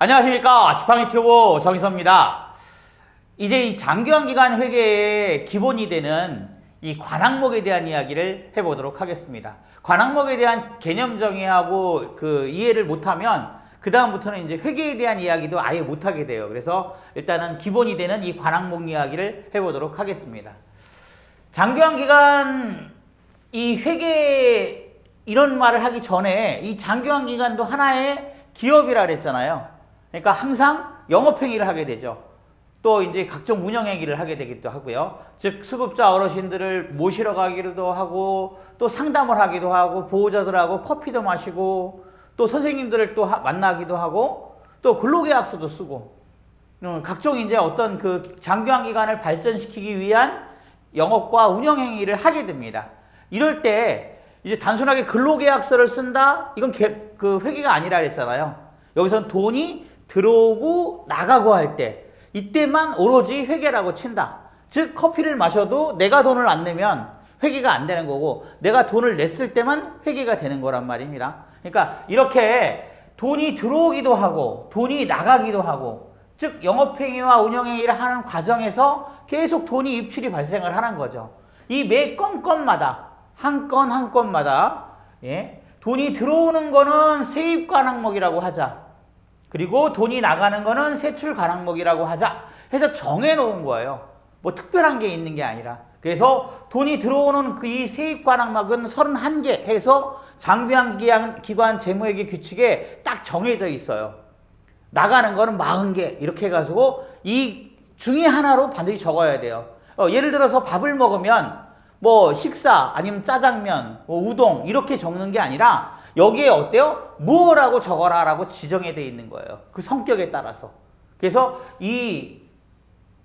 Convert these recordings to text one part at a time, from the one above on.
안녕하십니까 지팡이 튜브 정희섭입니다. 이제 이 장기환 기간 회계의 기본이 되는 이 관항목에 대한 이야기를 해보도록 하겠습니다. 관항목에 대한 개념 정의하고 그 이해를 못하면 그 다음부터는 이제 회계에 대한 이야기도 아예 못하게 돼요. 그래서 일단은 기본이 되는 이 관항목 이야기를 해보도록 하겠습니다. 장기환 기간 이 회계 이런 말을 하기 전에 이 장기환 기간도 하나의 기업이라 그랬잖아요. 그러니까 항상 영업행위를 하게 되죠. 또 이제 각종 운영행위를 하게 되기도 하고요. 즉 수급자 어르신들을 모시러 가기도 하고 또 상담을 하기도 하고 보호자들하고 커피도 마시고 또 선생님들을 또 하- 만나기도 하고 또 근로계약서도 쓰고 음, 각종 이제 어떤 그 장기환 기간을 발전시키기 위한 영업과 운영 행위를 하게 됩니다. 이럴 때 이제 단순하게 근로계약서를 쓴다 이건 개- 그 회계가 아니라 그랬잖아요. 여기선 돈이 들어오고 나가고 할 때 이때만 오로지 회계라고 친다. 즉 커피를 마셔도 내가 돈을 안 내면 회계가 안 되는 거고 내가 돈을 냈을 때만 회계가 되는 거란 말입니다. 그러니까 이렇게 돈이 들어오기도 하고 돈이 나가기도 하고 즉 영업행위와 운영행위를 하는 과정에서 계속 돈이 입출이 발생을 하는 거죠. 이 매 건건마다 한 건 한 건마다 예? 돈이 들어오는 거는 세입 관 항목이라고 하자. 그리고 돈이 나가는 거는 세출 관항목이라고 하자 해서 정해 놓은 거예요. 뭐 특별한 게 있는 게 아니라. 그래서 돈이 들어오는 그 이 세입 관항목은 31개 해서 장기한 기관 재무회계 규칙에 딱 정해져 있어요. 나가는 거는 40개 이렇게 해가지고 이 중에 하나로 반드시 적어야 돼요. 어, 예를 들어서 밥을 먹으면 뭐 식사 아니면 짜장면, 뭐 우동 이렇게 적는 게 아니라 여기에 어때요? 무엇라고 적어라 라고 지정이 돼 있는 거예요. 그 성격에 따라서. 그래서 이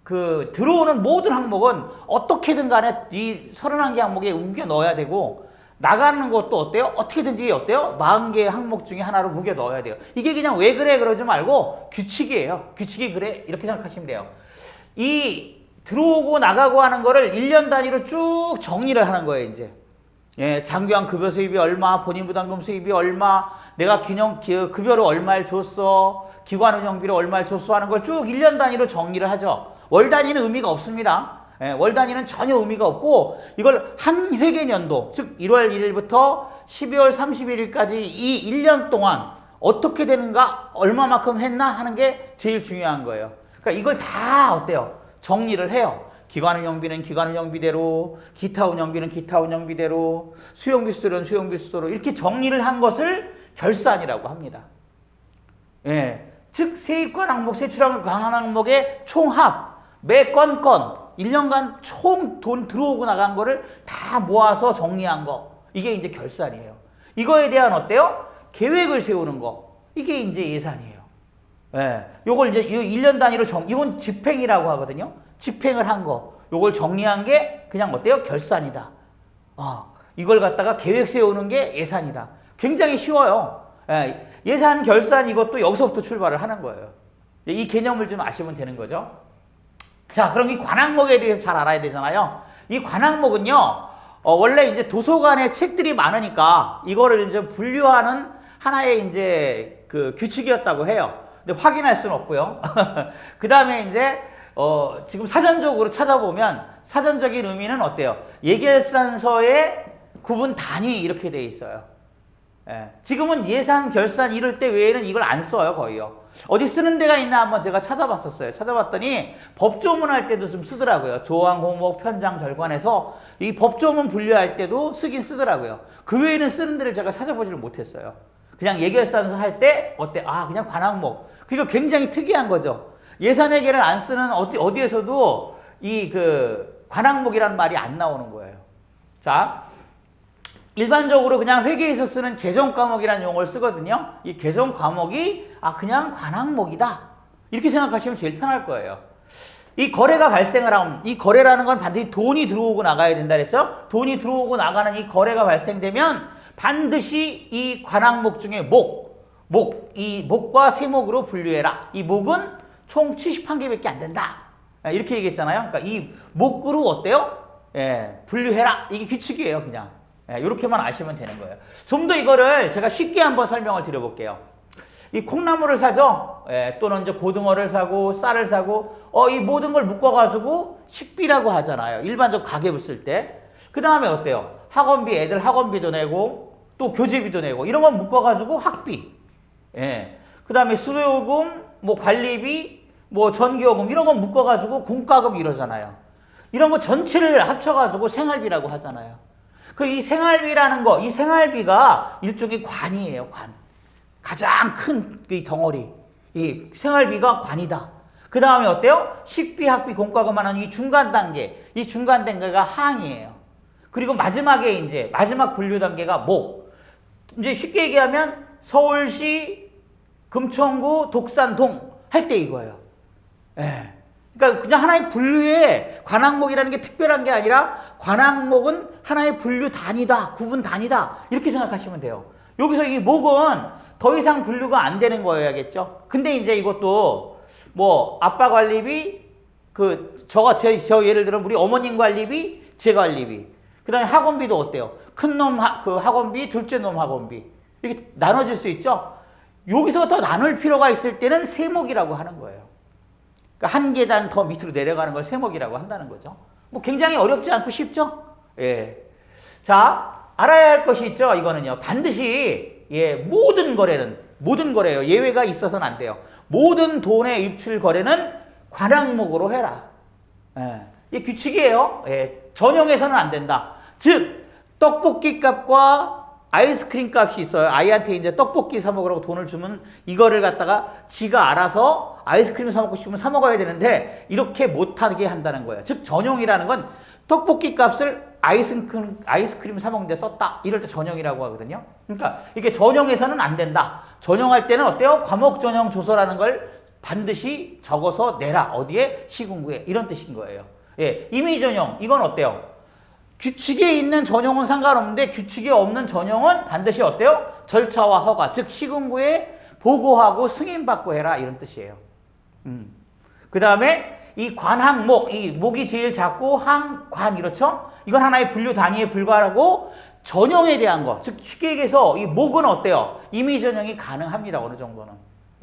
그 들어오는 모든 항목은 어떻게든 간에 이 31개 항목에 우겨 넣어야 되고 나가는 것도 어때요? 어떻게든지 어때요? 40개의 항목 중에 하나로 우겨 넣어야 돼요. 이게 그냥 왜 그래 그러지 말고 규칙이에요. 규칙이 그래 이렇게 생각하시면 돼요. 이 들어오고 나가고 하는 거를 1년 단위로 쭉 정리를 하는 거예요, 이제. 예, 장기한 급여 수입이 얼마, 본인 부담금 수입이 얼마, 내가 기념 기- 급여를 얼마를 줬어, 기관 운영비를 얼마를 줬어 하는 걸 쭉 1년 단위로 정리를 하죠. 월 단위는 의미가 없습니다. 예, 월 단위는 전혀 의미가 없고 이걸 한 회계년도, 즉 1월 1일부터 12월 31일까지 이 1년 동안 어떻게 되는가, 얼마만큼 했나 하는 게 제일 중요한 거예요. 그러니까 이걸 다 어때요? 정리를 해요. 기관 운영비는 기관 운영비대로, 기타 운영비는 기타 운영비대로, 수용비 수수료는 수용비 수수료 이렇게 정리를 한 것을 결산이라고 합니다. 예. 즉 세입관 항목, 세출항 강한 항목의 총합, 매 건 건 1년간 총 돈 들어오고 나간 거를 다 모아서 정리한 거. 이게 이제 결산이에요. 이거에 대한 어때요? 계획을 세우는 거. 이게 이제 예산이에요. 예. 요걸 이제 이 1년 단위로 정, 이건 집행이라고 하거든요. 집행을 한 거. 요걸 정리한 게 그냥 어때요? 결산이다. 아, 이걸 갖다가 계획 세우는 게 예산이다. 굉장히 쉬워요. 예, 예산, 결산 이것도 여기서부터 출발을 하는 거예요. 이 개념을 좀 아시면 되는 거죠. 자, 그럼 이 관항목에 대해서 잘 알아야 되잖아요. 이 관항목은요, 어, 원래 이제 도서관에 책들이 많으니까 이거를 이제 분류하는 하나의 이제 그 규칙이었다고 해요. 근데 확인할 수는 없고요. 그 다음에 이제 어, 지금 사전적으로 찾아보면 사전적인 의미는 어때요? 예결산서의 구분 단위 이렇게 돼 있어요. 예, 지금은 예산, 결산 이럴 때 외에는 이걸 안 써요, 거의요. 어디 쓰는 데가 있나 한번 제가 찾아봤었어요. 찾아봤더니 법조문 할 때도 좀 쓰더라고요. 조항, 공목, 편장, 절관에서 이 법조문 분류할 때도 쓰긴 쓰더라고요. 그 외에는 쓰는 데를 제가 찾아보지를 못했어요. 그냥 예결산서 할 때 어때? 아, 그냥 관항목. 그리고 굉장히 특이한 거죠. 예산회계를 안 쓰는 어디, 어디에서도 이 그 관항목이라는 말이 안 나오는 거예요. 자, 일반적으로 그냥 회계에서 쓰는 개정 과목이라는 용어를 쓰거든요. 이 개정 과목이 아 그냥 관항목이다. 이렇게 생각하시면 제일 편할 거예요. 이 거래가 발생을 하면 이 거래라는 건 반드시 돈이 들어오고 나가야 된다 그랬죠? 돈이 들어오고 나가는 이 거래가 발생되면 반드시 이 관항목 중에 목, 목, 이 목과 세목으로 분류해라. 이 목은 총 71개밖에 안 된다. 아, 이렇게 얘기했잖아요. 그러니까 이 목으로 어때요? 예, 분류해라. 이게 규칙이에요, 그냥. 예, 이렇게만 아시면 되는 거예요. 좀 더 이거를 제가 쉽게 한번 설명을 드려볼게요. 이 콩나물을 사죠. 예, 또는 이제 고등어를 사고 쌀을 사고 어 이 모든 걸 묶어가지고 식비라고 하잖아요. 일반적 가계부 쓸 때. 그 다음에 어때요? 학원비 애들 학원비도 내고 또 교재비도 내고 이런 거 묶어가지고 학비. 예. 그 다음에 수료요금, 뭐 관리비, 뭐 전기요금 이런 거 묶어가지고 공과금 이러잖아요. 이런 거 전체를 합쳐가지고 생활비라고 하잖아요. 그 이 생활비라는 거, 이 생활비가 일종의 관이에요, 관. 가장 큰 이 덩어리. 이 생활비가 관이다. 그 다음에 어때요? 식비, 학비, 공과금 하는 이 중간 단계. 이 중간 단계가 항이에요. 그리고 마지막에 이제 마지막 분류 단계가 목. 이제 쉽게 얘기하면 서울시, 금천구, 독산동 할 때 이거예요. 예. 그러니까 그냥 하나의 분류에 관항목이라는 게 특별한 게 아니라 관항목은 하나의 분류 단위다, 구분 단위다 이렇게 생각하시면 돼요. 여기서 이 목은 더 이상 분류가 안 되는 거여야겠죠. 근데 이제 이것도 뭐 아빠 관리비 그 저가 제, 저 예를 들어 우리 어머님 관리비, 제 관리비. 그다음에 학원비도 어때요? 큰 놈 그 학원비, 둘째 놈 학원비 이렇게 나눠질 수 있죠. 여기서 더 나눌 필요가 있을 때는 세목이라고 하는 거예요. 그러니까 한 계단 더 밑으로 내려가는 걸 세목이라고 한다는 거죠. 뭐 굉장히 어렵지 않고 쉽죠? 예. 자, 알아야 할 것이 있죠. 이거는요. 반드시 예, 모든 거래는 모든 거래요. 예외가 있어서는 안 돼요. 모든 돈의 입출 거래는 관항목으로 해라. 예. 이게 규칙이에요. 예. 전용해서는 안 된다. 즉 떡볶이 값과 아이스크림 값이 있어요. 아이한테 이제 떡볶이 사 먹으라고 돈을 주면 이거를 갖다가 지가 알아서 아이스크림 사 먹고 싶으면 사 먹어야 되는데 이렇게 못하게 한다는 거예요. 즉 전용이라는 건 떡볶이 값을 아이스크림 아이스크림 사 먹는데 썼다. 이럴 때 전용이라고 하거든요. 그러니까 이게 전용해서는 안 된다. 전용할 때는 어때요? 과목 전용 조서라는 걸 반드시 적어서 내라. 어디에? 시군구에. 이런 뜻인 거예요. 예. 임의 전용. 이건 어때요? 규칙에 있는 전용은 상관없는데 규칙에 없는 전용은 반드시 어때요? 절차와 허가, 즉 시군구에 보고하고 승인받고 해라 이런 뜻이에요. 음. 그 다음에 이 관항목, 이 목이 제일 작고 항관 이렇죠? 이건 하나의 분류 단위에 불과하고 전용에 대한 거, 즉 쉽게 얘기해서 이 목은 어때요? 임의 전용이 가능합니다 어느 정도는.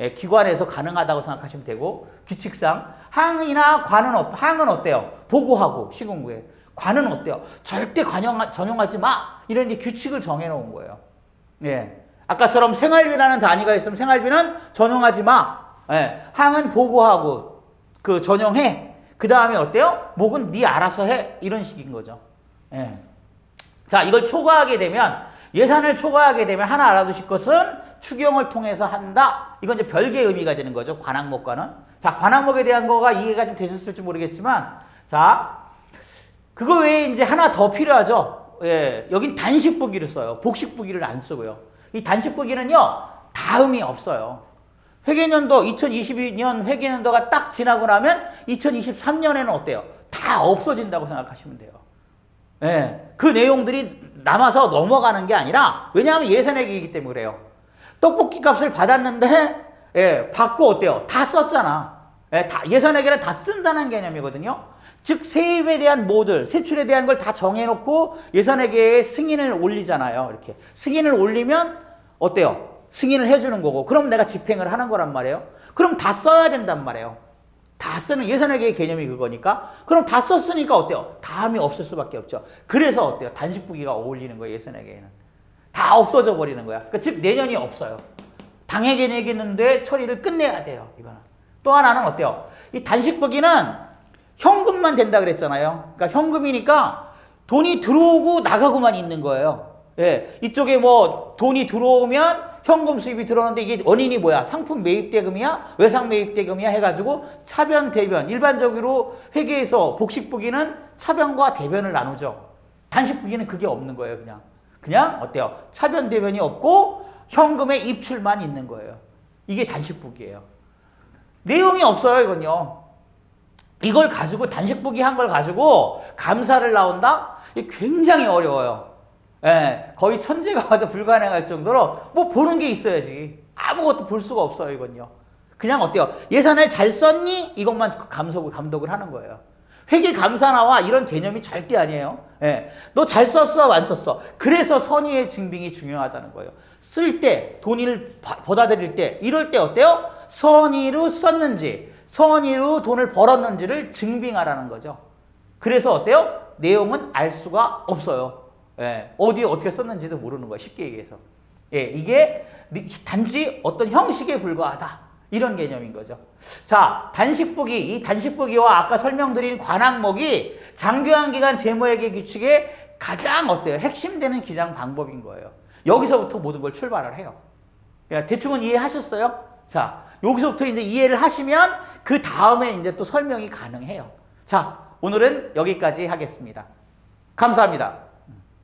예, 기관에서 가능하다고 생각하시면 되고 규칙상 항이나 관은 어, 항은 어때요? 보고하고 시군구에. 관은 어때요? 절대 관용, 전용하지 마! 이런 게 규칙을 정해놓은 거예요. 예. 아까처럼 생활비라는 단위가 있으면 생활비는 전용하지 마! 예. 항은 보고하고 그 전용해. 그 다음에 어때요? 목은 네 알아서 해. 이런 식인 거죠. 예. 자, 이걸 초과하게 되면 예산을 초과하게 되면 하나 알아두실 것은 추경을 통해서 한다. 이건 이제 별개의 의미가 되는 거죠. 관항목과는. 자, 관항목에 대한 거가 이해가 좀 되셨을지 모르겠지만 자, 그거 외에 이제 하나 더 필요하죠. 예, 여긴 단식부기를 써요. 복식부기를 안 쓰고요. 이 단식부기는요, 다음이 없어요. 회계년도 2022년 회계년도가 딱 지나고 나면 2023년에는 어때요? 다 없어진다고 생각하시면 돼요. 예, 그 내용들이 남아서 넘어가는 게 아니라 왜냐하면 예산액이기 때문에 그래요. 떡볶이 값을 받았는데 예, 받고 어때요? 다 썼잖아. 예, 다 예산액에는 다 쓴다는 개념이거든요. 즉 세입에 대한 모들, 세출에 대한 걸 다 정해놓고 예산회계에 승인을 올리잖아요. 이렇게 승인을 올리면 어때요? 승인을 해주는 거고 그럼 내가 집행을 하는 거란 말이에요. 그럼 다 써야 된단 말이에요. 다 쓰는 예산회계의 개념이 그거니까 그럼 다 썼으니까 어때요? 다음이 없을 수밖에 없죠. 그래서 어때요? 단식부기가 어울리는 거예요. 예산회계에는 다 없어져 버리는 거야. 그러니까 즉 내년이 없어요. 당해게 내겠는데 처리를 끝내야 돼요. 이거는 또 하나는 어때요? 이 단식부기는 현금만 된다 그랬잖아요. 그러니까 현금이니까 돈이 들어오고 나가고만 있는 거예요. 예. 이쪽에 뭐 돈이 들어오면 현금 수입이 들어오는데 이게 원인이 뭐야? 상품 매입 대금이야? 외상 매입 대금이야? 해가지고 차변, 대변. 일반적으로 회계에서 복식부기는 차변과 대변을 나누죠. 단식부기는 그게 없는 거예요, 그냥. 그냥 어때요? 차변, 대변이 없고 현금의 입출만 있는 거예요. 이게 단식부기예요. 내용이 없어요, 이건요. 이걸 가지고 단식부기 한 걸 가지고 감사를 나온다? 이게 굉장히 어려워요. 예, 거의 천재가 와도 불가능할 정도로 뭐 보는 게 있어야지. 아무것도 볼 수가 없어요, 이건요. 그냥 어때요? 예산을 잘 썼니? 이것만 감독을, 감독을 하는 거예요. 회계 감사 나와 이런 개념이 절대 아니에요. 예. 너 잘 썼어, 안 썼어. 그래서 선의의 증빙이 중요하다는 거예요. 쓸 때, 돈을 바- 받아들일 때, 이럴 때 어때요? 선의로 썼는지, 선의로 돈을 벌었는지를 증빙하라는 거죠. 그래서 어때요? 내용은 알 수가 없어요. 예, 어디에 어떻게 썼는지도 모르는 거야. 쉽게 얘기해서. 예, 이게 단지 어떤 형식에 불과하다. 이런 개념인 거죠. 자, 단식부기. 이 단식부기와 아까 설명드린 관항목이 장교환 기간 재무회계 규칙의 가장 어때요? 핵심되는 기장 방법인 거예요. 여기서부터 모든 걸 출발을 해요. 야, 대충은 이해하셨어요? 자, 여기서부터 이제 이해를 하시면 그 다음에 이제 또 설명이 가능해요. 자, 오늘은 여기까지 하겠습니다. 감사합니다.